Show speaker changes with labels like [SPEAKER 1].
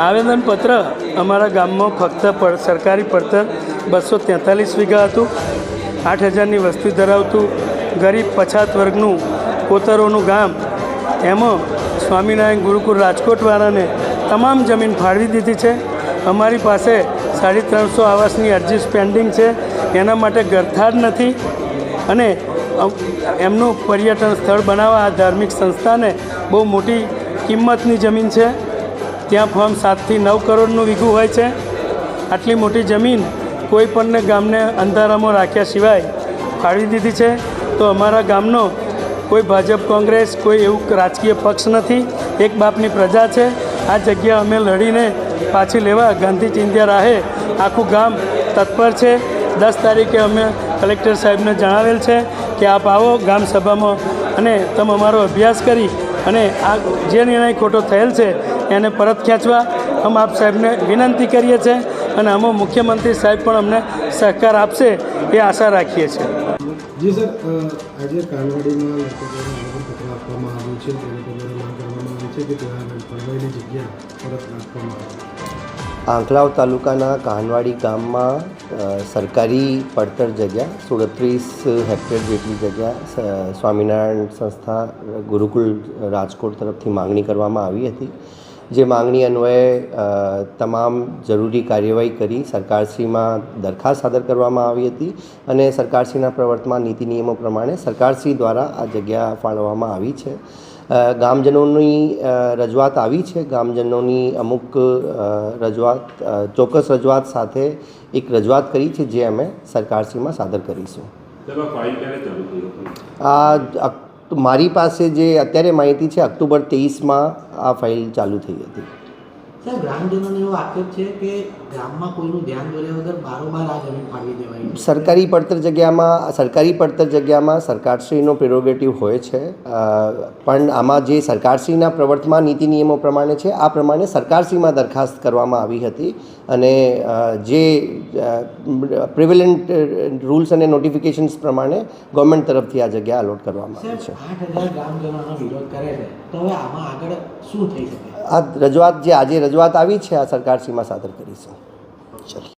[SPEAKER 1] આવેદનપત્ર
[SPEAKER 2] અમારા ગામમાં ફક્ત સરકારી પડતર બસો તેતાલીસ વીઘા હતું. આઠ હજારની વસ્તી ધરાવતું ગરીબ પછાત વર્ગનું કોતરોનું ગામ. એમાં સ્વામિનારાયણ ગુરુકુળ રાજકોટવાળાને તમામ જમીન ફાળવી દીધી છે. અમારી પાસે સાડી ત્રણસો આવાસની અરજી પેન્ડિંગ છે. એના માટે ગરથાર નથી. અને એમનું પર્યટન સ્થળ બનાવવા આ ધાર્મિક સંસ્થાને બહુ મોટી કિંમતની જમીન છે. ત્યાં ફોર્મ સાતથી નવ કરોડનું વીઘું હોય છે. આટલી મોટી જમીન કોઈ પણને ગામને અંધારામાં રાખ્યા સિવાય ફાળવી દીધી છે. તો અમારા ગામનો કોઈ ભાજપ, કોંગ્રેસ, કોઈ એવું રાજકીય પક્ષ નથી. એક બાપની પ્રજા છે. આ જગ્યા અમે લડીને પાછી લેવા ગાંધી ચિંધ્યા રાહે આખું ગામ તત્પર છે. દસ તારીખે અમે કલેક્ટર સાહેબને જણાવેલ છે. કે આપ આવો ગામ સભામાં અને તમે અમારો અભ્યાસ કરી અને આ જે નિર્ણય ખોટો થયેલ છે એને પરત ખેંચવા અમે આપ સાહેબને વિનંતી કરીએ છીએ અને અમે મુખ્યમંત્રી સાહેબ પણ અમને સહકાર આપશે એ આશા રાખીએ છીએ.
[SPEAKER 3] આંકલાવ તાલુકાના કાનવાડી ગામમાં સરકારી પડતર જગ્યા, સુડત્રીસ હેક્ટર જેટલી જગ્યા સ્વામિનારાયણ સંસ્થા ગુરુકુળ રાજકોટ તરફથી માંગણી કરવામાં આવી હતી. જે માંગણી અન્વયે તમામ જરૂરી કાર્યવાહી કરી સરકારશ્રીમાં દરખાસ્ત સાદર કરવામાં આવી હતી અને સરકારશ્રીના પ્રવર્તમાન નીતિ નિયમો પ્રમાણે સરકારશ્રી દ્વારા આ જગ્યા ફાળવવામાં આવી છે. ગામજનોની રજૂઆત આવી છે. ગામજનોની અમુક રજૂઆત ચોક્કસ રજૂઆત સાથે એક રજૂઆત કરી છે જે અમે સરકારશ્રીમાં સાદર કરીશું.
[SPEAKER 4] આ
[SPEAKER 3] અક- મારી પાસે જે અત્યારે માહિતી છે ઓક્ટોબર તેવીસમાં આ ફાઇલ ચાલુ થઈ હતી.
[SPEAKER 5] સાહેબ ગ્રામજનોનો એવો આક્ષેપ છે કે ગામમાં કોઈનું ધ્યાન દોર્યા વગર બારોબાર આ જમીન ફાળવી દેવાય
[SPEAKER 3] સરકારી પડતર જગ્યામાં સરકારી પડતર જગ્યામાં સરકારશ્રીનો પ્રેરોગેટિવ હોય છે. પણ આમાં જે સરકારશ્રીના પ્રવર્તમાન નીતિ નિયમો પ્રમાણે છે આ પ્રમાણે સરકારશ્રીમાં દરખાસ્ત કરવામાં આવી હતી. અને જે પ્રિવેલન્ટ રૂલ્સ અને નોટિફિકેશન્સ પ્રમાણે ગવર્મેન્ટ તરફથી આ જગ્યા અલોટ કરવામાં આવી છે.
[SPEAKER 5] આઠ હજાર ગ્રામજનોનો વિરોધ કરે છે. તો હવે આમાં આગળ શું થઈ શકે?
[SPEAKER 3] આ રજૂઆત જે આજે રજૂઆત આવી છે આ સરકારશ્રીમાં સાદર કરીશું ચલો